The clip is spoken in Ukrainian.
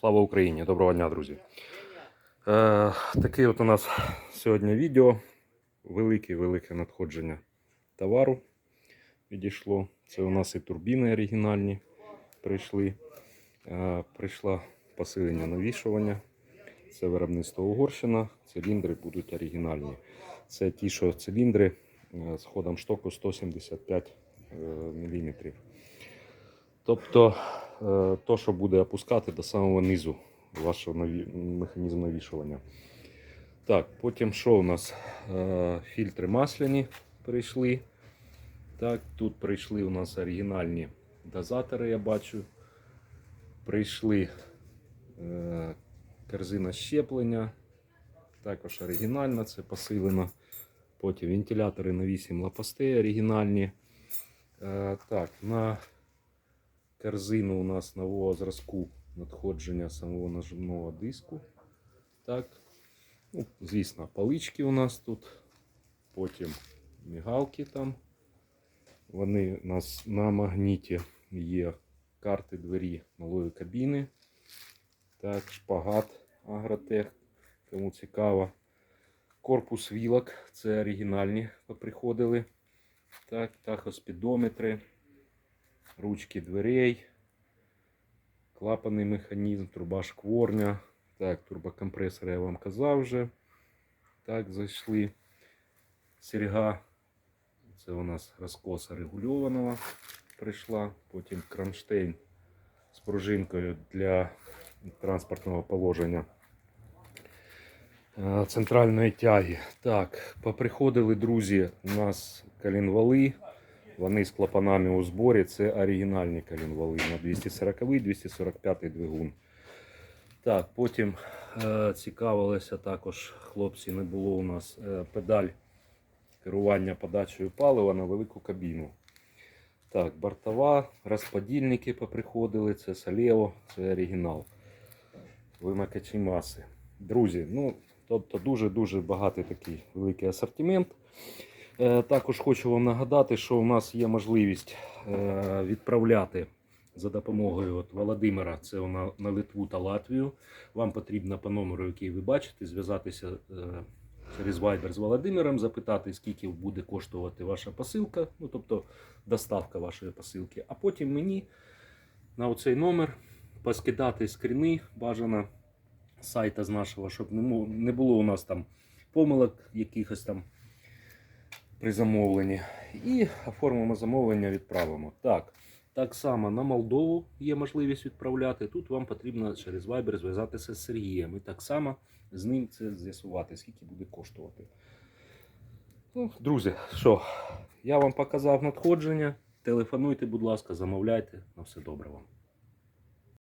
Слава Україні! Доброго дня, друзі! Е, таке от у нас сьогодні відео. Велике-велике надходження товару відійшло. Це у нас і турбіни оригінальні прийшли. Е, прийшло посилення навішування. Це виробництво Угорщина. Циліндри будуть оригінальні. Це ті, що циліндри е, з ходом штоку 175 мм. Тобто е, то, що буде опускати до самого низу вашого механізму навішування. Так, потім що у нас? Е, Фільтри масляні прийшли. Так, тут прийшли у нас оригінальні дозатори, я бачу. Прийшли е, корзина щеплення. Також оригінальна, це посилено. Потім вентилятори на 8 лопастей оригінальні. Так, на корзину у нас нового зразку надходження самого нажимного диску. Так. Ну, звісно, палички у нас тут. Потім мігалки там. Вони у нас на магніті є карти двері малої кабіни. Так, шпагат Агротех, кому цікаво. Корпус вілок, це оригінальні поприходили. Так, тахоспідометри ручки дверей, клапанний механізм, труба шкворня. Так, турбокомпресор я вам казав вже. Так, зайшли. Серега. Це у нас розкоса регульованого прийшла. Потім кронштейн з пружинкою для транспортного положення е, центральної тяги. Так, поприходили друзі у нас колінвали. Вони з клапанами у зборі. Це оригінальні колінвали на 240-245 двигун. Так, потім е, цікавилися також, хлопці, не було у нас е, педаль керування подачею палива на велику кабіну. Так, бортова, розподільники поприходили, це Салево, це оригінал. Вимикачі маси. Друзі, ну, тобто дуже-дуже багатий такий великий асортимент. Е, Також хочу вам нагадати, що у нас є можливість е, відправляти за допомогою от Володимира, це на, на Литву та Латвію. Вам потрібно по номеру, який ви бачите, зв'язатися е, через Viber з Володимиром, запитати, скільки буде коштувати ваша посилка, ну тобто доставка вашої посилки. А потім мені на оцей номер поскидати скріни бажано сайта з нашого, щоб не було у нас там помилок якихось там при замовленні. І оформимо замовлення, відправимо. Так, так само на Молдову є можливість відправляти. Тут вам потрібно через Viber зв'язатися з Сергієм. І так само з ним це з'ясувати, скільки буде коштувати. Ну, друзі, що, я вам показав надходження. Телефонуйте, будь ласка, замовляйте. На все добре вам.